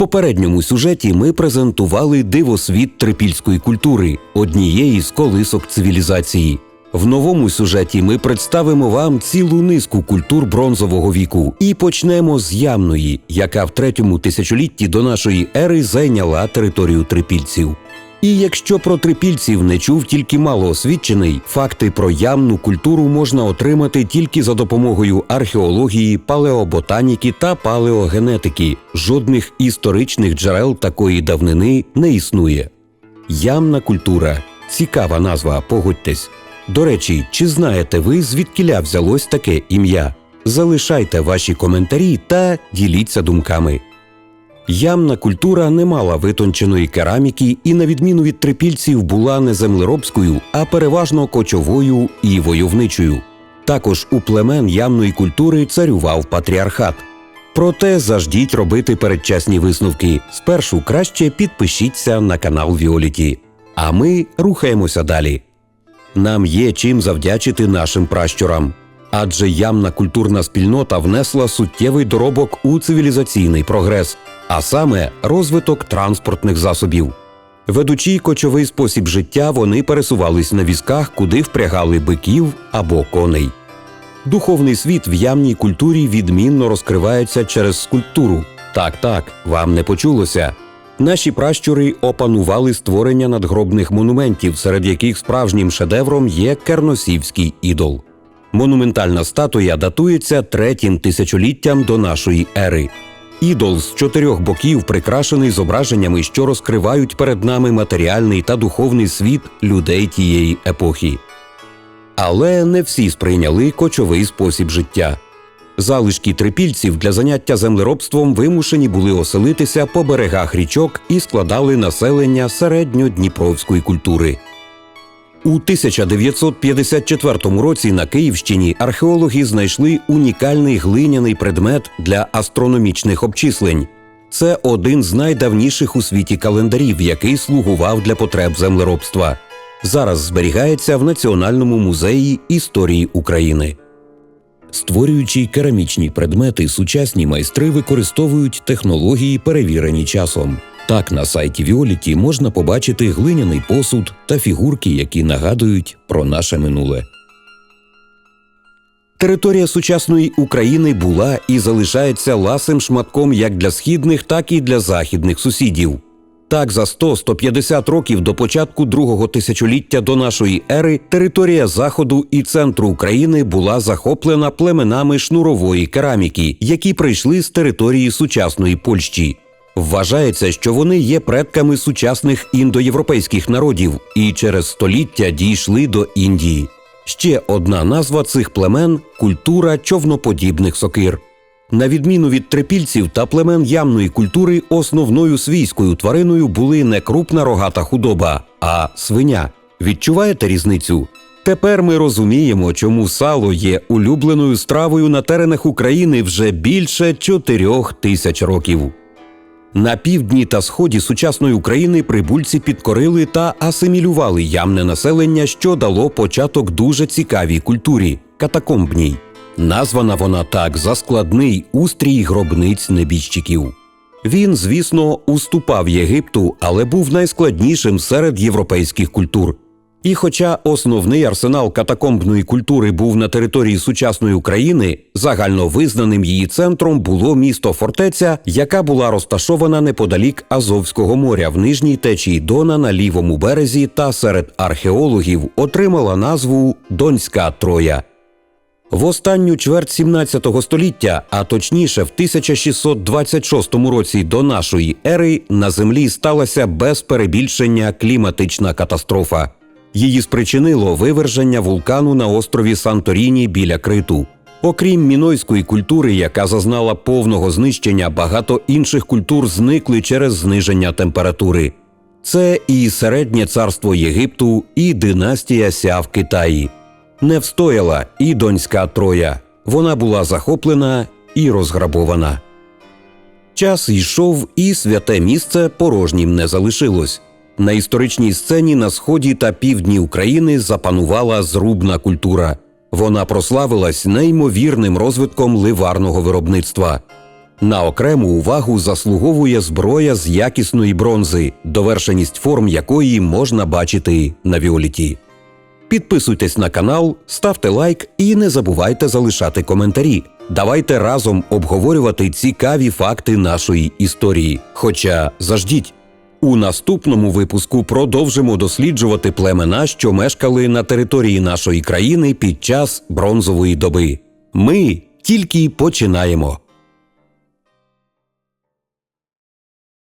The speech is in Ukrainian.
попередньому сюжеті ми презентували дивосвіт трипільської культури, однієї з колисок цивілізації. В новому сюжеті ми представимо вам цілу низку культур бронзового віку і почнемо з ямної, яка в третьому тисячолітті до нашої ери зайняла територію трипільців. І якщо про трипільців не чув тільки малоосвідчений, факти про ямну культуру можна отримати тільки за допомогою археології, палеоботаніки та палеогенетики. Жодних історичних джерел такої давнини не існує. Ямна культура цікава назва, погодьтесь. До речі, чи знаєте ви, звідкіля взялось таке ім'я? Залишайте ваші коментарі та діліться думками. Ямна культура не мала витонченої кераміки і, на відміну від трипільців, була не землеробською, а переважно кочовою і войовничою. Також у племен ямної культури царював патріархат. Проте заждіть робити передчасні висновки. Спершу краще підпишіться на канал Віоліті. А ми рухаємося далі. Нам є чим завдячити нашим пращурам. Адже ямна культурна спільнота внесла суттєвий доробок у цивілізаційний прогрес, а саме розвиток транспортних засобів. Ведучи кочовий спосіб життя, вони пересувались на візках, куди впрягали биків або коней. Духовний світ в ямній культурі відмінно розкривається через скульптуру. Так, так, вам не почулося. Наші пращури опанували створення надгробних монументів, серед яких справжнім шедевром є керносівський ідол. Монументальна статуя датується третім тисячоліттям до нашої ери. Ідол з чотирьох боків прикрашений зображеннями, що розкривають перед нами матеріальний та духовний світ людей тієї епохи. Але не всі сприйняли кочовий спосіб життя. Залишки трипільців для заняття землеробством вимушені були оселитися по берегах річок і складали населення середньодніпровської культури. У 1954 році на Київщині археологи знайшли унікальний глиняний предмет для астрономічних обчислень. Це один з найдавніших у світі календарів, який слугував для потреб землеробства. Зараз зберігається в Національному музеї історії України. Створюючи керамічні предмети, сучасні майстри використовують технології, перевірені часом. Так, на сайті Віоліті можна побачити глиняний посуд та фігурки, які нагадують про наше минуле. Територія сучасної України була і залишається ласим шматком як для східних, так і для західних сусідів. Так, за 100-150 років до початку другого тисячоліття до нашої ери територія заходу і центру України була захоплена племенами шнурової кераміки, які прийшли з території сучасної Польщі. Вважається, що вони є предками сучасних індоєвропейських народів і через століття дійшли до Індії. Ще одна назва цих племен культура човноподібних сокир. На відміну від трипільців та племен ямної культури, основною свійською твариною були не крупна рогата худоба, а свиня. Відчуваєте різницю? Тепер ми розуміємо, чому сало є улюбленою стравою на теренах України вже більше чотирьох тисяч років. На півдні та сході сучасної України прибульці підкорили та асимілювали ямне населення, що дало початок дуже цікавій культурі катакомбній. Названа вона так за складний устрій гробниць небіжчиків. Він, звісно, уступав Єгипту, але був найскладнішим серед європейських культур. І хоча основний арсенал катакомбної культури був на території сучасної України, загально визнаним її центром було місто фортеця, яка була розташована неподалік Азовського моря в нижній течії Дона на лівому березі та серед археологів отримала назву Донська Троя. В останню чверть 17 століття, а точніше в 1626 році до нашої ери, на землі сталася без перебільшення кліматична катастрофа. Її спричинило виверження вулкану на острові Санторіні біля Криту. Окрім мінойської культури, яка зазнала повного знищення, багато інших культур зникли через зниження температури. Це і середнє царство Єгипту, і династія Ся в Китаї. Не встояла і донська троя. Вона була захоплена і розграбована. Час йшов, і святе місце порожнім не залишилось. На історичній сцені на сході та півдні України запанувала зрубна культура. Вона прославилась неймовірним розвитком ливарного виробництва. На окрему увагу заслуговує зброя з якісної бронзи, довершеність форм якої можна бачити на Віоліті. Підписуйтесь на канал, ставте лайк і не забувайте залишати коментарі. Давайте разом обговорювати цікаві факти нашої історії. Хоча заждіть. У наступному випуску продовжимо досліджувати племена, що мешкали на території нашої країни під час бронзової доби. Ми тільки починаємо.